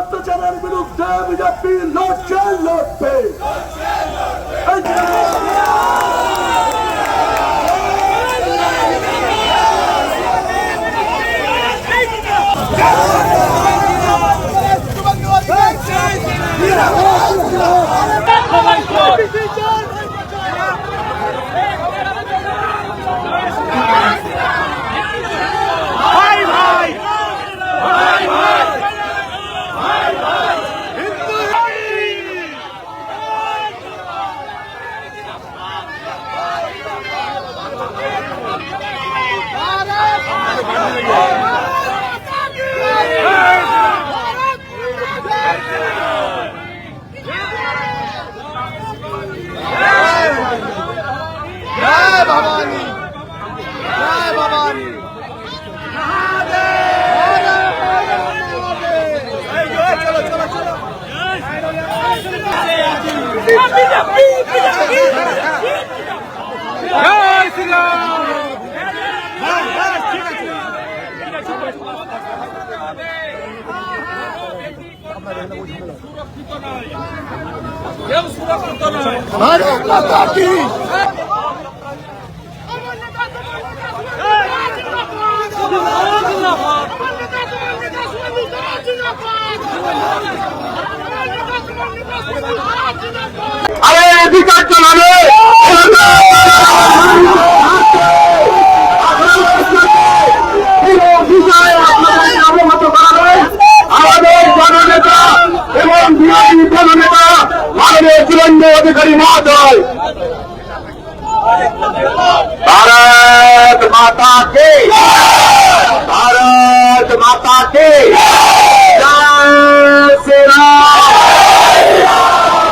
অত্যাচারের বিরুদ্ধে বিজেপি লড়ছে লড়বে। এই জয় ভবানী জয় ভবানী চলো চলো চলো ভারত মাতা কি আরে অধিকার চালাবে এবং বিরোধী জননেতা আমাদের সুরেন্দ্র অধিকারী মহোদয় भारत माता के भारत माता के जय श्री राम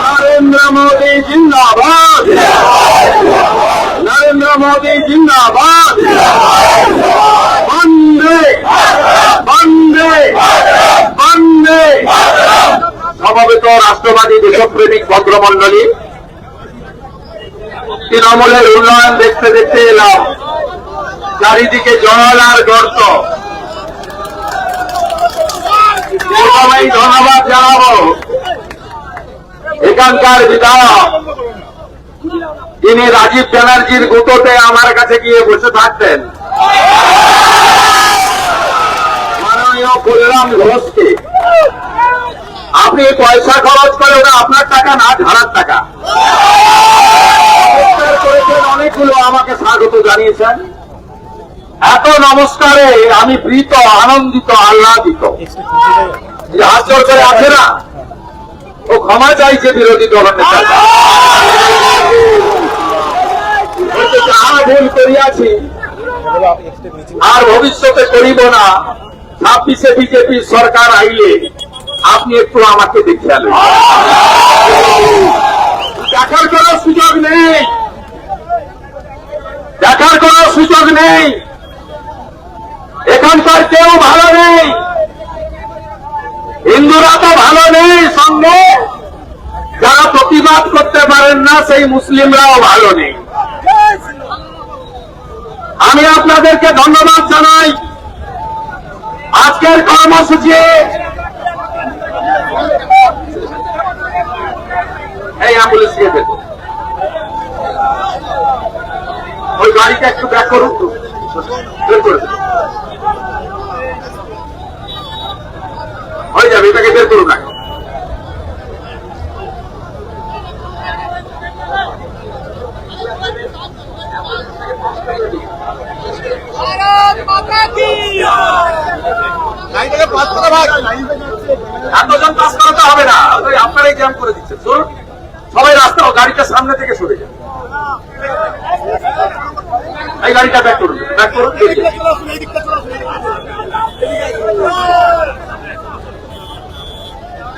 नरेंद्र मोदी जिंदाबाद नरेंद्र मोदी जिंदाबाद वंदे वंदे वंदे সমবেত রাষ্ট্রবাদী দেশপ্রেমিক ভদ্রমন্ডলী তৃণমূলের উন্নয়ন দেখতে দেখতে এলাম। চারিদিকে জল আর গর্ত। ধন্যবাদ জানাব। এখানকার বিধায়ক তিনি রাজীব ব্যানার্জির গুটোতে আমার কাছে গিয়ে বসে থাকতেন। মাননীয় বলরাম ঘোষকে। আপনি পয়সা খরচ করে ওটা আপনার টাকা না, ধারার টাকা। অনেকগুলো, আমাকে স্বাগত জানিয়েছেন। এত নমস্কারে আমি প্রীত, আনন্দিত, আহ্লাদিত। যে হাস্যর করে আছে না? ও ক্ষমা চাইছে বিরোধী ভুল করিয়াছি। আর ভবিষ্যতে করিব না। ছাব্বিশে বিজেপি সরকার আইলে আপনি একটু আমাকে দেখে দেখার কোনো সুযোগ নেই। দেখার কোনো সুযোগ নেই। এখানকার কেউ ভালো নেই। হিন্দুরা তো ভালো নেই সঙ্গে। যারা প্রতিবাদ করতে পারেন না, সেই মুসলিমরাও ভালো নেই। আমি আপনাদেরকে ধন্যবাদ জানাই। আজকের কর্মসূচি অ্যাম্বুলেন্স দিয়ে দেবো ওই গাড়িটা একটু ব্যাক করুন তো। হয়ে যাবে, এটাকে বের করুন আগে। এতজন পাস করাতে হবে না। আপনারাই জ্যাম করে দিচ্ছেন। শুনুন রাস্তা গাড়িটা সামনে থেকে সরে যান এই গাড়িটা ব্যাক করুন ব্যাক করুন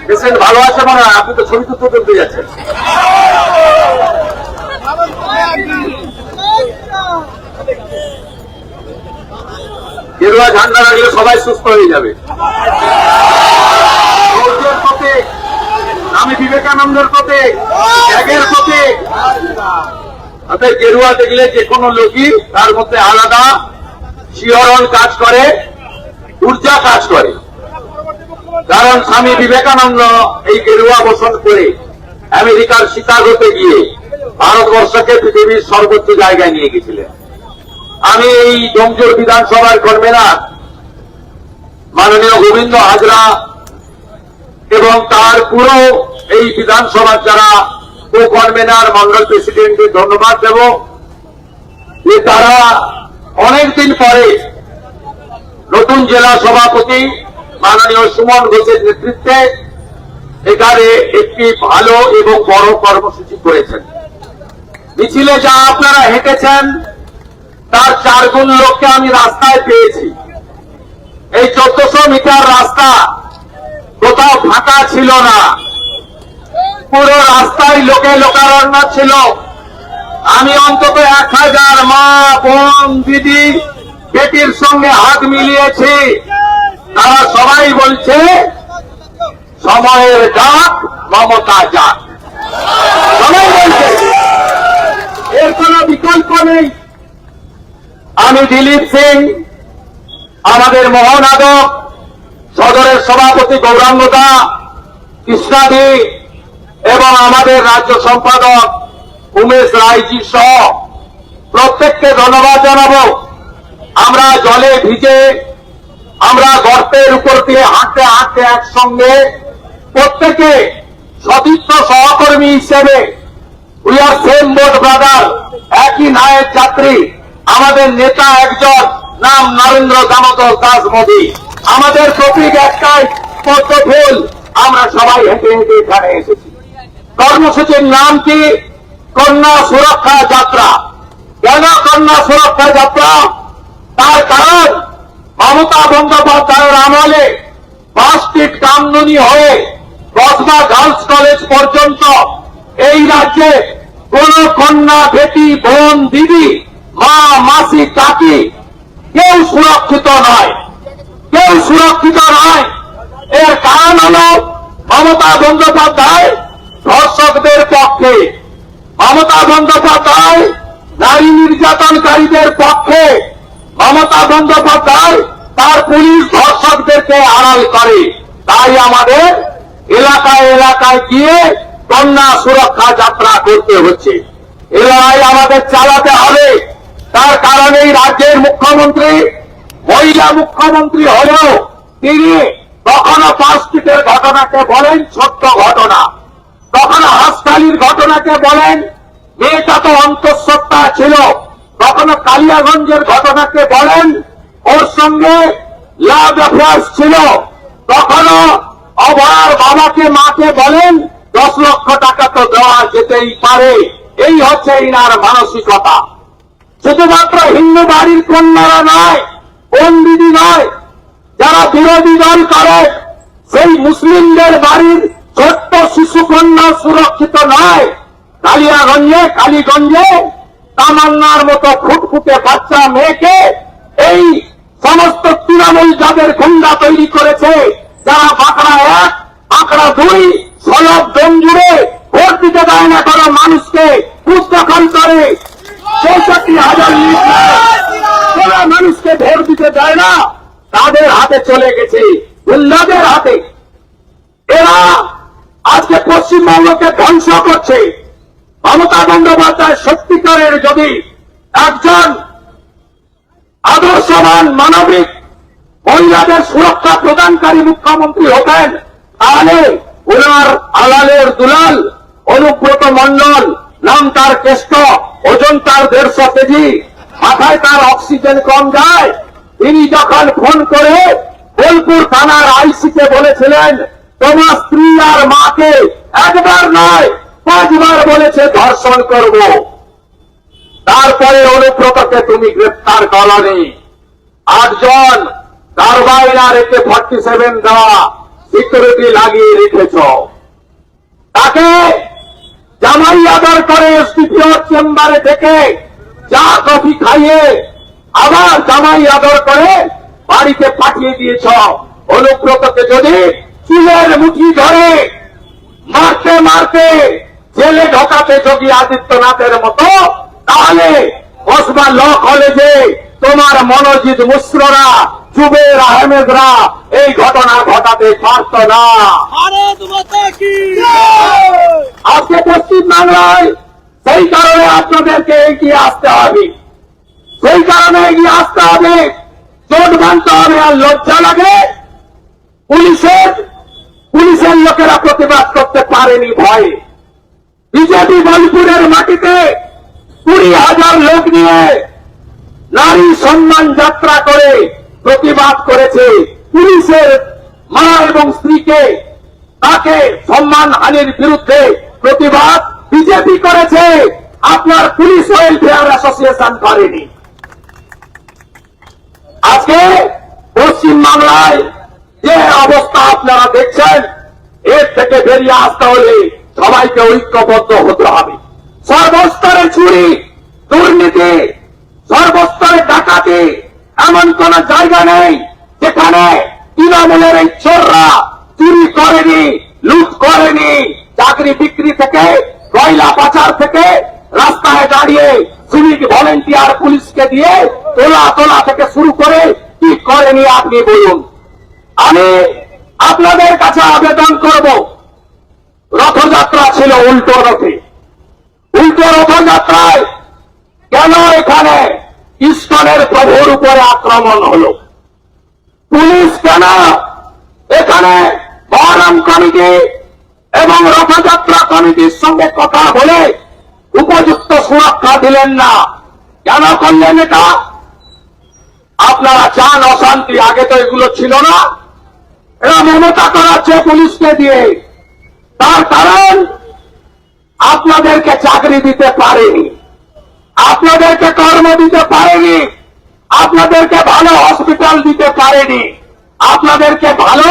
পেশেন্ট ভালো আছে মনে হয়? আপনি তো ছবি তুলতে তুলতে যাচ্ছেন ভারত গেরুয়া ঝান্ডা রাখলে সবাই সুস্থ হয়ে যাবে সূর্যের প্রতীক স্বামী বিবেকানন্দের প্রতীক ত্যাগের প্রতীক অর্থাৎ গেরুয়া দেখলে যে কোনো লোকই তার মধ্যে আলাদা শিহরণ কাজ করে, ঊর্জা কাজ করে। কারণ স্বামী বিবেকানন্দ এই গেরুয়া বসন করে আমেরিকার শিকাগোতে গিয়ে ভারতবর্ষকে পৃথিবীর সর্বোচ্চ জায়গায় নিয়ে গেছিলেন। আমি এই ডোমজোর বিধানসভার কনভেনার মাননীয় গোবিন্দ হাজরা এবং তার পুরো এই বিধানসভার যারা কো কনভেনার মন্ডল প্রেসিডেন্টকে ধন্যবাদ দেব। যে তারা অনেকদিন পরে নতুন জেলা সভাপতি মাননীয় সুমন ঘোষের নেতৃত্বে এখানে একটি ভালো এবং বড় কর্মসূচি করেছেন। মিছিলে যা আপনারা হেঁটেছেন, তার চার গুণ লোককে আমি রাস্তায় পেয়েছি। এই চোদ্দশো মিটার রাস্তা কোথাও ফাঁকা ছিল না। পুরো রাস্তায় লোকে লোকারণ্য ছিল। আমি অন্তত এক হাজার মা, বোন, দিদি, বেটির সঙ্গে হাত মিলিয়েছি। তারা সবাই বলছে, সময়ের ডাক, মমতা যাক। সবাই বলছে, এর কোন বিকল্প নেই। আমি দিলীপ সিং, আমাদের মোহনাদক সদরের সভাপতি গৌরাঙ্গদা কৃষ্ণাদি এবং আমাদের রাজ্য সম্পাদক উমেশ রায়জি সহ প্রত্যেককে ধন্যবাদ জানাব। আমরা জলে ভিজে, আমরা গর্তের উপর দিয়ে হাঁটতে হাঁটতে একসঙ্গে প্রত্যেকে সতীর্থ সহকর্মী হিসেবে we are same boat brother একই নায়ের যাত্রী, আমাদের নেতা একজন, নাম নরেন্দ্র দামোদর দাস মোদী। আমাদের প্রতীক একটাই পদ্ম ফুল আমরা সবাই হেঁটে হেঁটে এখানে এসেছি। কর্মসূচির নাম কি? কন্যা সুরক্ষা যাত্রা। কেন কন্যা সুরক্ষা যাত্রা? তার কারণ মমতা বন্দ্যোপাধ্যায়ের আমলে পাঁচটি কামদুনি হয়ে কসবা গার্লস কলেজ পর্যন্ত এই রাজ্যে কোন কন্যা বেটি বোন, দিদি, মা, মাসি, কাকি কেউ সুরক্ষিত নয়। কেউ সুরক্ষিত নয়। এর কারণ হল মমতা বন্দ্যোপাধ্যায় ধর্ষকদের পক্ষে, মমতা বন্দ্যোপাধ্যায় নারী নির্যাতনকারীদের পক্ষে, মমতা বন্দ্যোপাধ্যায় তার পুলিশ ধর্ষকদেরকে আড়াল করে। তাই আমাদের এলাকায় এলাকায় গিয়ে কন্যা সুরক্ষা যাত্রা করতে হচ্ছে। এ লড়াই আমাদের চালাতে হবে। তার কারণে রাজ্যের মুখ্যমন্ত্রী, মহিলা মুখ্যমন্ত্রী হলেও তিনি কখনো পাঁচটিটের ঘটনাকে বলেন ছোট্ট ঘটনা। কখনো হাসখালির ঘটনাকে বলেন মেয়েটা তো অন্তঃসত্ত্বা ছিল কখনো কালিয়াগঞ্জের ঘটনাকে বলেন, ওর সঙ্গে লাভ অ্যাফেয়ার্স ছিল। কখনো অভয়ার বাবাকে মাকে বলেন, দশ লক্ষ টাকা তো দেওয়া যেতেই পারে। এই হচ্ছে ইনার মানসিকতা। শুধুমাত্র হিন্দু বাড়ির কন্যারা নয় দিদি নয়, যারা বিরোধী দল করে, সেই মুসলিমদের বাড়ির ছোট্ট শিশু কন্যা সুরক্ষিত নয়। কালিয়াগঞ্জে, কালীগঞ্জে তামান্নার মতো ফুটফুটে বাচ্চা মেয়েকে এই সমস্ত তৃণমূল যাদের গুন্ডা তৈরি করেছে। যারা বাঁকড়া এক বাঁকড়া দুই, সলভ দম জুড়ে ভোট দিতে দেয় না কোনো মানুষকে। পুস্তকাল করে চৌষট্টি হাজার। যারা মানুষকে ভোট দিতে দেয় না। তাদের হাতে চলে গেছে। গুন্ডাদের হাতে। এরা আজকে পশ্চিমবঙ্গকে ধ্বংস করছে। মমতা বন্দ্যোপাধ্যায় সত্যিকারের যদি একজন আদর্শবান, মানবিক মহিলাদের সুরক্ষা প্রদানকারী মুখ্যমন্ত্রী হতেন, তাহলে ওনার আলালের দুলাল, অনুব্রত মন্ডল নাম তার কেষ্ট, ওজন তার দেড়শো কেজি, মাথায় তার অক্সিজেন কম যায়। তিনি যখন ফোন করে বোলপুর থানার আইসিকে বলেছিলেন তোমার স্ত্রী আর মাকে একবার নয়, পাঁচবার বলেছে ধর্ষণ করব। তারপরে অনুব্রতকে তুমি গ্রেপ্তার করনি। আটজন কারবাইন একে ফর্টি সেভেন দেওয়া সিকিউরিটি লাগিয়ে রেখেছ। তাকে জামাই আদর করে এসডিপিও চেম্বারে ডেকে চা, কফি খাইয়ে আবার জামাই আদর করে বাড়িতে পাঠিয়ে দিয়েছ। অনুব্রতকে যদি চুলের মুঠি ধরে মারতে মারতে জেলে ঢোকাতে যোগী আদিত্যনাথের মতো। তাহলে কসবা ল কলেজে তোমার মনোজিৎ মুশ্ররা জুবের আহমেদরা এই ঘটনা ঘটাতে পারত না। আজকে পশ্চিম বাংলায় সেই কারণে আপনাদেরকে এগিয়ে আসতে হবে। সেই কারণে এগিয়ে আসতে হবে। চোট বাঁধতে হবে আর লজ্জা লাগে। পুলিশের পুলিশের লোকেরা প্রতিবাদ করতে পারেনি ভয়ে। বিজেপি বোলপুরের মাটিতে কুড়ি হাজার লোক নিয়ে নারী সম্মান যাত্রা করে প্রতিবাদ করেছে পুলিশের মা এবং স্ত্রীকে। তাকে সম্মান হানির বিরুদ্ধে প্রতিবাদ বিজেপি করেছে। আপনার পুলিশ ওয়েলফেয়ার অ্যাসোসিয়েশন করেনি। আজকে পশ্চিম বাংলায় যে অবস্থা আপনারা দেখছেন, এর থেকে বেরিয়ে আসতে হলে সবাইকে ঐক্যবদ্ধ হতে হবে। সর্বস্তরে চুরি, দুর্নীতি সর্বস্তরে ডাকাতি, এমন কোন জায়গা নেই যেখানে তৃণমূলের এই চোররা চুরি করেনি, লুট করেনি, চাকরি বিক্রি থেকে, কয়লা পাচার থেকে রাস্তায় দাঁড়িয়ে সিভিক ভলেন্টিয়ার পুলিশকে দিয়ে তোলা তোলা থেকে শুরু করে কি করেনি আপনি বলুন। আমি আপনাদের কাছে আবেদন করব। রথযাত্রা ছিল উল্টো রথে। উল্টো রথযাত্রায় কেন এখানে ইস্কনের প্রভুর উপরে আক্রমণ হলো? পুলিশ কেন এখানে মহরম কমিটি এবং রথযাত্রা কমিটির সঙ্গে কথা বলে উপযুক্ত সুরক্ষা দিলেন না? কেন করলেন এটা? আপনারা চান অশান্তি, আগে তো এগুলো ছিল না। এরা মমতা করাচ্ছে পুলিশকে দিয়ে। তার কারণ, আপনাদেরকে চাকরি দিতে পারেনি। আপনাদেরকে কর্ম দিতে পারেনি। আপনাদেরকে ভালো হসপিটাল দিতে পারেনি। আপনাদেরকে ভালো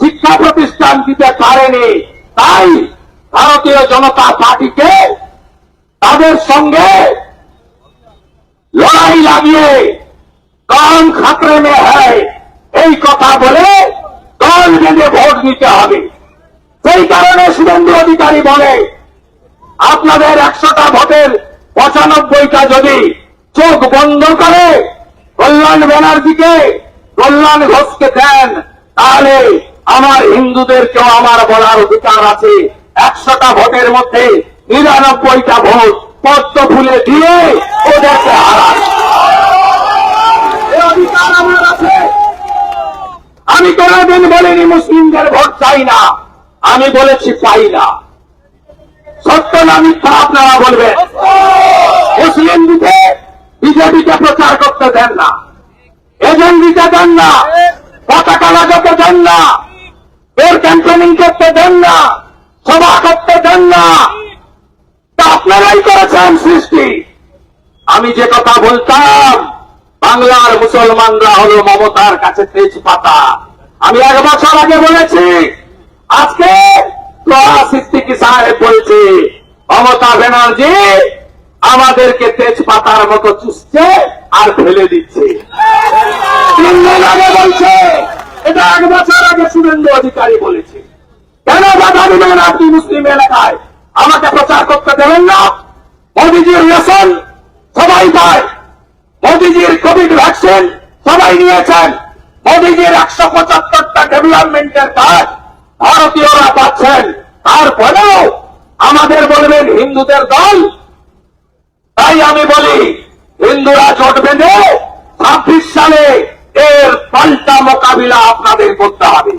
শিক্ষা প্রতিষ্ঠান দিতে পারেনি। তাই ভারতীয় জনতা পার্টিকে তাদের সঙ্গে লড়াই লাগিয়ে কম খাতরে মে হয়। এই কথা বলে দল বেঁধে ভোট দিতে হবে। সেই কারণে শুভেন্দু অধিকারী বলে, আপনাদের একশোটা ভোটের পঁচানব্বইটা যদি চোখ বন্ধ করে কল্যাণ ব্যানার্জিকে, কল্যাণ ঘোষকে দেন, তাহলে আমার হিন্দুদেরকেও আমার বলার অধিকার আছে। একশোটা ভোটের মধ্যে নিরানব্বইটা ভোট পদ্ম ফুলে দিয়ে ওদেরকে হারান। অধিকার আমার আছে। আমি কোনদিন বলিনি মুসলিমদের ভোট চাই না। আমি বলেছি পাই না। সত্য না মিথ্যা আপনারা বলবেন। মুসলিম দিকে বিজেপিকে প্রচার করতে দেন না। এজেন্ট দিতে দেন না। পতাকা লাগাতে দেন না। এর ক্যাম্পেনিং করতে দেন না। সভা করতে দেন না। আপনারাই করেছেন সৃষ্টি। আমি যে কথা বলতাম বাংলার মুসলমানরা হলো মমতার কাছে তেজ পাতা আমি এক বছর আগে বলেছি, আজকে বলছে, মমতা ব্যানার্জি আমাদেরকে তেজ পাতার মতো চুষছে আর ফেলে দিচ্ছে। তিন দিন আগে বলছে, এটা এক বছর আগে শুভেন্দু অধিকারী বলেছে। কেন বাধা দিবেন আপনি মুসলিম এলাকায়? আমাকে প্রচার করতে দেবেন না? মোদিজির রেশন সবাই পায়। মোদিজির কোভিড ভ্যাকসিন সবাই নিয়েছেন। মোদিজির একশো পঁচাত্তরটা ডেভেলপমেন্টের কাজ ভারতীয়রা পাচ্ছেন। তারপরেও আমাদের বলবেন হিন্দুদের দল। তাই আমি বলি, হিন্দুরা জোট বেঁধে ছাব্বিশ সালে এর পাল্টা মোকাবিলা আপনাদের করতে হবে।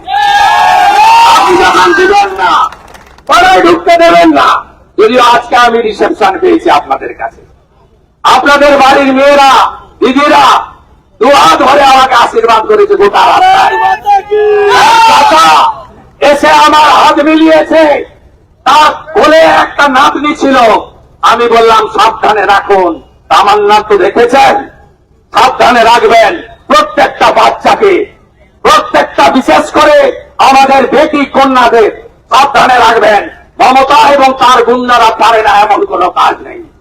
আপনি যখন দিবেন না, পাড়ায় ঢুকতে দেবেন না। যদিও আজকে আমি রিসেপশন পেয়েছি আপনাদের কাছে। আপনাদের বাড়ির মেয়েরা, দিদিরা, দুহাত ধরে আমাকে আশীর্বাদ করেছে গোটা রাস্তায়। এসে আমার হাত মিলিয়েছে। তার কোলে একটা নাতনি ছিল। আমি বললাম, সাবধানে রাখুন। নাম তো দেখেছেন? সাবধানে রাখবেন প্রত্যেকটা বাচ্চাকে। প্রত্যেকটা, বিশেষ করে আমাদের বেটি কন্যাদের, সাবধানে রাখবেন। মমতা এবং তার গুন্ডারা পারে না, এমন কোনো কাজ নেই।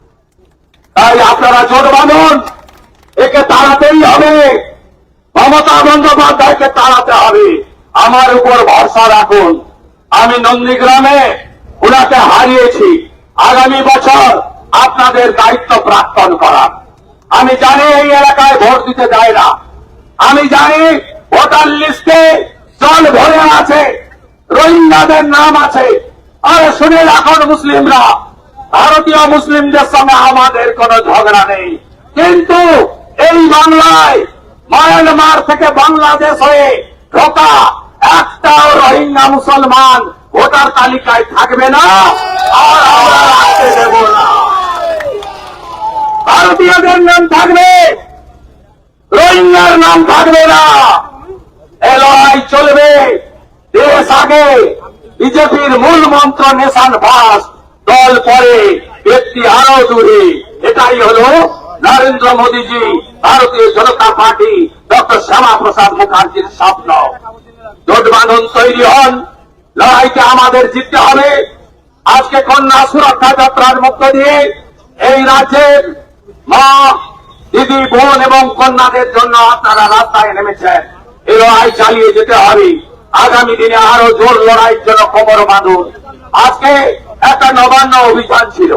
তাই আপনারা জোট বাঁধুন। একে তাড়াতেই হবে। মমতা বন্দ্যোপাধ্যায়কে তাড়াতে হবে। আমার উপর ভরসা রাখুন। আমি নন্দীগ্রামে ওনাকে হারিয়েছি। আগামী বছর আপনাদের দায়িত্ব প্রাক্তন করার আমি জানি এই এলাকায় ভোট দিতে যায় না। আমি জানি ভোটার লিস্টে জল ভরে আছে। রোহিঙ্গাদের নাম আছে। আর শুনে রাখুন মুসলিমরা। ভারতীয় মুসলিমদের সঙ্গে আমাদের কোনো ঝগড়া নেই। কিন্তু এই বাংলায় মায়ানমার থেকে বাংলাদেশ হয়ে ঢোকা একটাও রোহিঙ্গা মুসলমান ভোটার তালিকায় থাকবে না, আর ভারতীয়দের নাম থাকবে, রোহিঙ্গার নাম থাকবে না। এ লড়াই চলবে। দেশ আগে, বিজেপির মূল মন্ত্র নেশান ফাঁস দল পরে ব্যক্তি আরও দূরে। এটাই হলো নরেন্দ্র মোদীজি, ভারতীয় জনতা পার্টি, ডক্টর শ্যামা প্রসাদ মুখার্জির স্বপ্ন। জোট বাঁধন তৈরি হন, লড়াইকে আমাদের জিততে হবে। আজকে কন্যা সুরক্ষা যাত্রার মধ্য দিয়ে এই রাজ্যের মা, দিদি, বোন এবং কন্যাদের জন্য আপনারা রাস্তায় নেমেছেন। এই লড়াই চালিয়ে যেতে হবে। আগামী দিনে আরও জোর লড়াইয়ের জন্য খবর বাঁধুন। আজকে একটা নবান্ন অভিযান ছিল।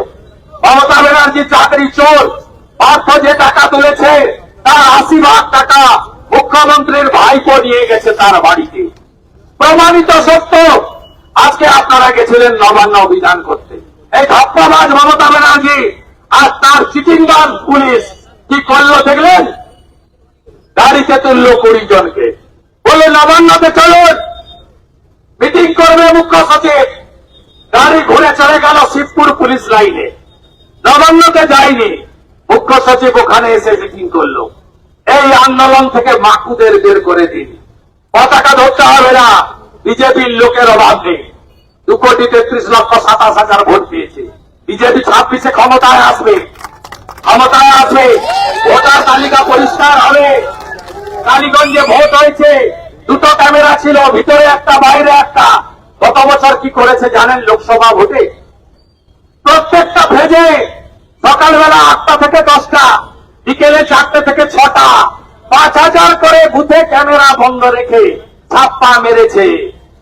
মমতা ব্যানার্জি চাকরি চোর, পার্থ যে টাকা তুলেছে, তার আশি ভাগ টাকা মুখ্যমন্ত্রীর ভাইপো নিয়ে গেছে তার বাড়িতে। প্রমাণিত সত্য, আজকে আপনারা গেছিলেন নবান্ন অভিযান করতে। এই ধাপ্পাবাজ মমতা ব্যানার্জি আর তার চিটিংবাজ পুলিশ কি করল দেখলেন? গাড়িতে তুললো কুড়ি জনকে। বলে নবান্নতে চলুন। মিটিং করবে মুখ্য সচিব। শিবপুর পুলিশ লাইনে। নবান্নতে যায়নি। মুখ্য সচিব ওখানে এসে মিটিং করল। এই আন্দোলন থেকে মাকুদের বের করে দিন। পতাকা ধরতে হবে না। বিজেপির লোকের অভাব নেই। দু কোটি তেত্রিশ লক্ষ সাতাশ হাজার ভোট পেয়েছে। বিজেপি ছাব্বিশে ক্ষমতায় আসবে। ক্ষমতায় আসবে। ভোটার তালিকা পরিষ্কার হবে। কালীগঞ্জে ভোট হয়েছে। দুটো ক্যামেরা ছিল, ভিতরে একটা, বাইরে একটা। গত বছর কি করেছে জানেন লোকসভা ভোটে? প্রত্যেকটা ভেজে সকালবেলা আটটা থেকে দশটা, বিকেলে চারটে থেকে ছটা, পাঁচ হাজার করে বুথে ক্যামেরা বন্ধ রেখে ছাপ্পা মেরেছে।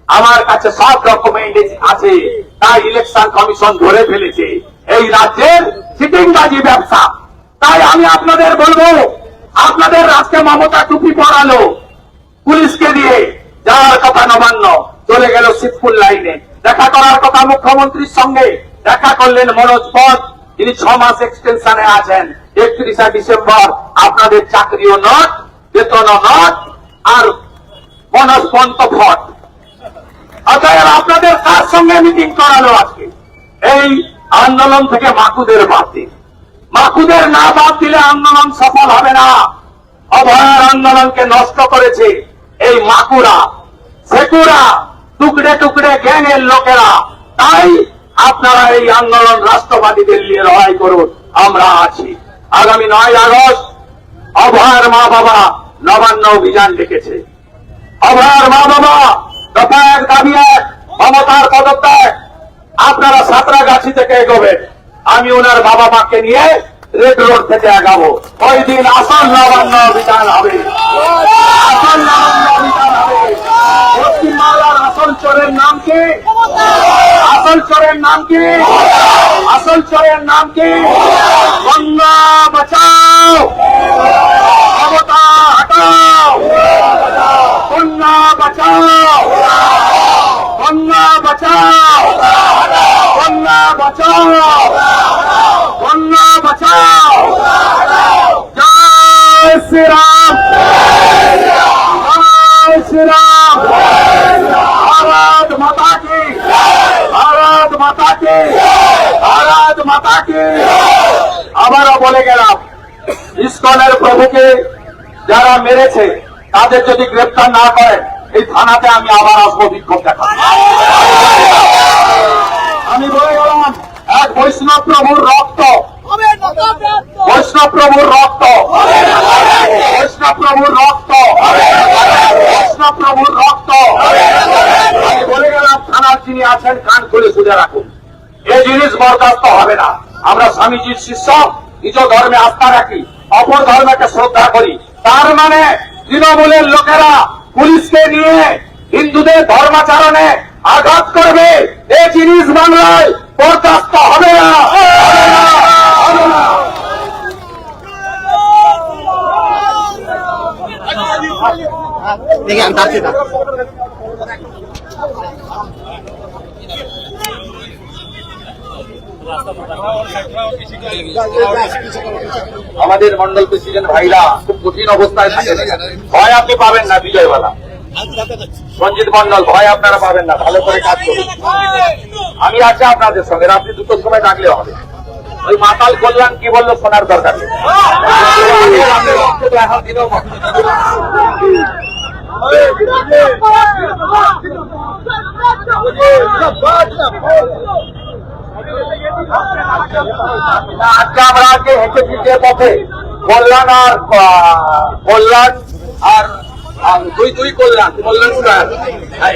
আমার কাছে সব ডকুমেন্ট আছে, তাই ইলেকশন কমিশন ধরে ফেলেছে। এই রাজ্যের সিটিংবাজি ব্যবসা। তাই আমি আপনাদের বলব, আপনাদের আজকে মমতা টুপি পরালো, পুলিশকে দিয়ে। যাওয়ার কথা নবান্ন, চলে গেল শিবপুর লাইনে। দেখা করার কথা মুখ্যমন্ত্রীর সঙ্গে। দেখা করলেন মনোজ পথ তিনি ছ মাস এক্সটেনশনে আছেন। একত্রিশে ডিসেম্বর আপনাদের চাকরিও নট, বেতনও নট, আর মনোজ পন্ত ভট। অতএব আপনাদের কার সঙ্গে মিটিং করালো আজকে? এই আন্দোলন থেকে মাকুদের বাদ দিন। মাকুদের না বাদ দিলে আন্দোলন সফল হবে না। অভয়ার আন্দোলনকে নষ্ট করেছে এই মাকুরা। সেকুরা, টুকরে টুকরে গ্যাংয়ের লোকেরা। তাই আপনারা এই আন্দোলন রাষ্ট্রবাদীদের নিয়ে লড়াই করুন। আমরা আছি। আগামী নয় আগস্ট অভয়ার মা বাবা নবান্ন অভিযান ডেকেছে। অভয়ার মা বাবা, দফা দাবি এক, মমতার পদত্যাগ। আপনারা সাঁতরাগাছি থেকে এগোবেন আমি ওনার বাবা মাকে নিয়ে রেড রোড থেকে আগাবো। ওই দিন আসল নবান্ন অভিযান হবে। আসল নবান্ন অভিযান হবে পশ্চিমবাংলার আসল চোরের নাম কি আসল চোরের নাম কি? আসল চোরের নাম কি? গঙ্গা বাঁচাও। মমতা হটাও। গঙ্গা বাঁচাও। গঙ্গা বাঁচাও। গঙ্গা বাঁচাও। গঙ্গা বাঁচাও। জয় শ্রীরাম। জয় শ্রীরাম ভারত মাতা কি ভারত মাতা কি ভারত মাতা কি আবারও বলে গেলাম, ইস্কনের প্রভুকে যারা মেরেছে, তাদের যদি গ্রেপ্তার না করেন, এই থানাতে আমি আবার আসব বিক্ষোভ দেখা আমি বলে গেলাম, এক বৈষ্ণব প্রভুর রক্ত। বৈষ্ণব প্রভুর রক্ত। বৈষ্ণব প্রভুর রক্ত। বৈষ্ণব প্রভুর রক্ত। আমি বলে গেলাম, থানার যিনি আছেন, কান খুলে শুনে রাখুন। এই জিনিস বরদাস্ত হবে না। আমরা স্বামীজির শিষ্য, নিজ ধর্মে আস্থা রাখি, অপর ধর্মকে শ্রদ্ধা করি। তার মানে তৃণমূলের লোকেরা পুলিশকে নিয়ে হিন্দুদের ধর্মাচরণে আঘাত করবে এই জিনিস বাংলায় বরদাস্ত হবে না হবে না, হবে না। দেখি আমি যাচ্ছি না আমাদের মন্ডল প্রেসিডেন্ট ভাইরা খুব কঠিন অবস্থায় থাকেন ভয় আপনি পাবেন না বিজয়বেলা সঞ্জিত মন্ডল ভয় আপনারা পাবেন না ভালো করে কাজ করুন আমি আছি আপনাদের সঙ্গে রাত্রি দুটোর সময় ডাকলে হবে ওই মাতাল কল্যাণ কি বলল শোনার দরকার নেই। আজকে আমরা আজকে হেঁটেছি যে পথে কল্যাণ আর কল্যাণ আর দুই দুই কল্যাণ কল্যাণ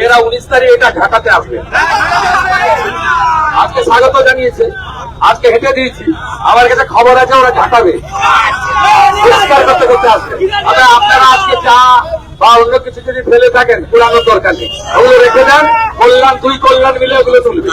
এরা উনিশ তারিখ এটা ঢাকাতে আসবে। আজকে স্বাগত জানিয়েছে। আজকে হেঁটে দিয়েছি। আমার কাছে খবর আছে, ওরা ঢাকাবে। তবে আপনারা আজকে চা বা অন্য কিছু যদি ফেলে থাকেন পুরানোর দরকার নেই। ওগুলো রেখে দেন, কল্যাণ, দুই কল্যাণ মিলে ওগুলো তুলবে